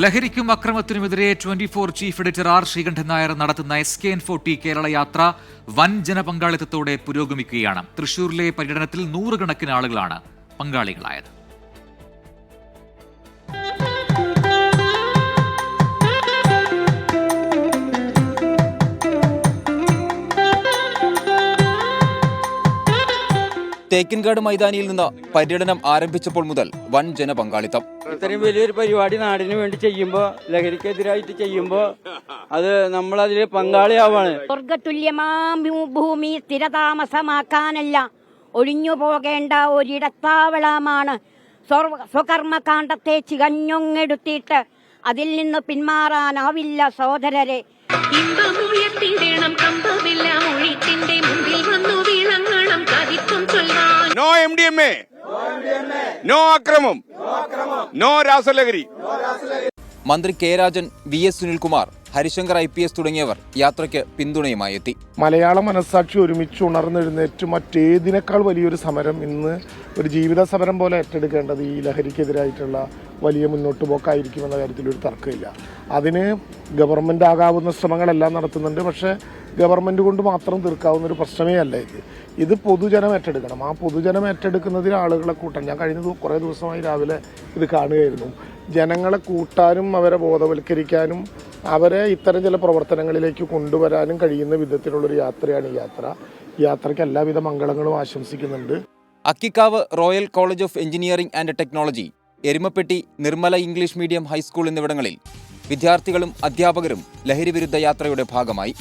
ലഹരിക്കും അക്രമത്തിനുമെതിരെ twenty four chief editor R Sreekandan Nair നടത്തുന്ന S K N forty Kerala യാത്ര വൻ ജനപങ്കാളിത്തത്തോടെ പുരോഗമിക്കുകയാണ്. തൃശൂരിലെ പര്യടനത്തിൽ നൂറുകണക്കിന് ആളുകളാണ് പങ്കാളികളായത്. തേക്കിൻകാട് മൈതാനിയിൽ നിന്ന് പര്യടനം ആരംഭിച്ചപ്പോൾ മുതൽ വൻ ജനപങ്കാളിത്തം. ഇത്രയും വലിയൊരു പരിപാടി നാടിന് വേണ്ടി ചെയ്യുമ്പോൾ ലഹരിക്കെതിരായിട്ട് ചെയ്യുമ്പോൾ അത് നമ്മളതിൽ പങ്കാളിയാവാണ്. സ്വർഗതുല്യമാം ഭൂമി സ്ഥിരതാമസമാക്കാനല്ല ഒഴിഞ്ഞു പോകേണ്ട ഒരിടത്താവളമാണ്. സ്വകർമ്മകാന്ഡത്തെ ചികഞ്ഞൊങ്ങെടുത്തിട്ട് അതിൽ നിന്ന് പിന്മാറാനാവില്ല സോദരരെ ഇമ്പമുയർത്തിടണം കമ്പമില്ല M D M A. No അക്രമം നോ രാസലഹരി. മന്ത്രി K Rajan V S Sunilkumar Harishankar I P S തുടങ്ങിയവർ യാത്രയ്ക്ക് പിന്തുണയുമായി എത്തി. മലയാള മനസ്സാക്ഷി ഒരുമിച്ച് ഉണർന്നെഴുന്നേറ്റ് മറ്റേതിനേക്കാൾ വലിയൊരു സമരം ഇന്ന് ഒരു ജീവിത സമരം പോലെ ഏറ്റെടുക്കേണ്ടത് ഈ ലഹരിക്കെതിരായിട്ടുള്ള വലിയ മുന്നോട്ട് പോക്കായിരിക്കുമെന്ന കാര്യത്തിൽ ഒരു തർക്കമില്ല. അതിന് ഗവൺമെന്റ് ആകാവുന്ന ശ്രമങ്ങളെല്ലാം നടത്തുന്നുണ്ട്. പക്ഷേ ഗവൺമെന്റ് കൊണ്ട് മാത്രം തീർക്കാവുന്ന ഒരു പ്രശ്നമേ അല്ല ഇത്. ഇത് പൊതുജനം ഏറ്റെടുക്കണം. ആ പൊതുജനം ഏറ്റെടുക്കുന്നതിന് ആളുകളെ കൂട്ടാൻ. ഞാൻ കഴിഞ്ഞ കുറേ ദിവസമായി രാവിലെ ഇത് കാണുകയായിരുന്നു. ജനങ്ങളെ കൂട്ടാനും അവരെ ബോധവൽക്കരിക്കാനും അവരെ ഇത്തരം ചില പ്രവർത്തനങ്ങളിലേക്ക് കൊണ്ടുവരാനും കഴിയുന്ന വിധത്തിലുള്ളൊരു യാത്രയാണ് ഈ യാത്ര. യാത്രയ്ക്ക് എല്ലാവിധ മംഗളങ്ങളും ആശംസിക്കുന്നുണ്ട്. Akkikkavu royal college of engineering and technology Erumapetty Nirmala English medium high school എന്നിവിടങ്ങളിൽ വിദ്യാർത്ഥികളും അധ്യാപകരും ലഹരി വിരുദ്ധ യാത്രയുടെ ഭാഗമായി.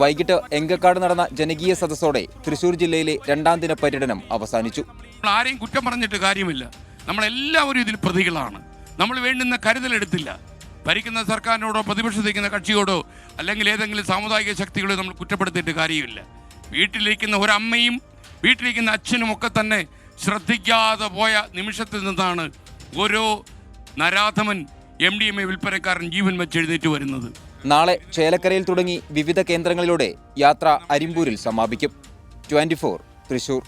വൈകിട്ട് എങ്കക്കാട് നടന്ന ജനകീയ സദസ്സോടെ തൃശൂർ ജില്ലയിലെ രണ്ടാം ദിന പര്യടനം അവസാനിച്ചു. ആരെയും കുറ്റം പറഞ്ഞിട്ട് കാര്യമില്ല. നമ്മളെല്ലാവരും ഇതിൽ പ്രതികളാണ്. നമ്മൾ വേണ്ടുന്ന കരുതലെടുത്തില്ല ഭരിക്കുന്ന സർക്കാരിനോടോ പ്രതിപക്ഷത്ത് നിൽക്കുന്ന കക്ഷിയോടോ അല്ലെങ്കിൽ ഏതെങ്കിലും സാമുദായിക ശക്തികളോ നമ്മൾ കുറ്റപ്പെടുത്തിയിട്ട് കാര്യമില്ല. വീട്ടിലിരിക്കുന്ന ഒരമ്മയും വീട്ടിലിരിക്കുന്ന അച്ഛനും ഒക്കെ തന്നെ ശ്രദ്ധിക്കാതെ പോയ നിമിഷത്തിൽ നിന്നാണ് ഓരോ നരാധമൻ എം ഡി എം എ വിൽപ്പനക്കാരൻ ജീവൻ വെച്ചെഴുന്നേറ്റ് വരുന്നത്. നാളെ ചേലക്കരയിൽ തുടങ്ങി വിവിധ കേന്ദ്രങ്ങളിലൂടെ യാത്ര അരിമ്പൂരിൽ സമാപിക്കും. ട്വന്റി തൃശൂർ.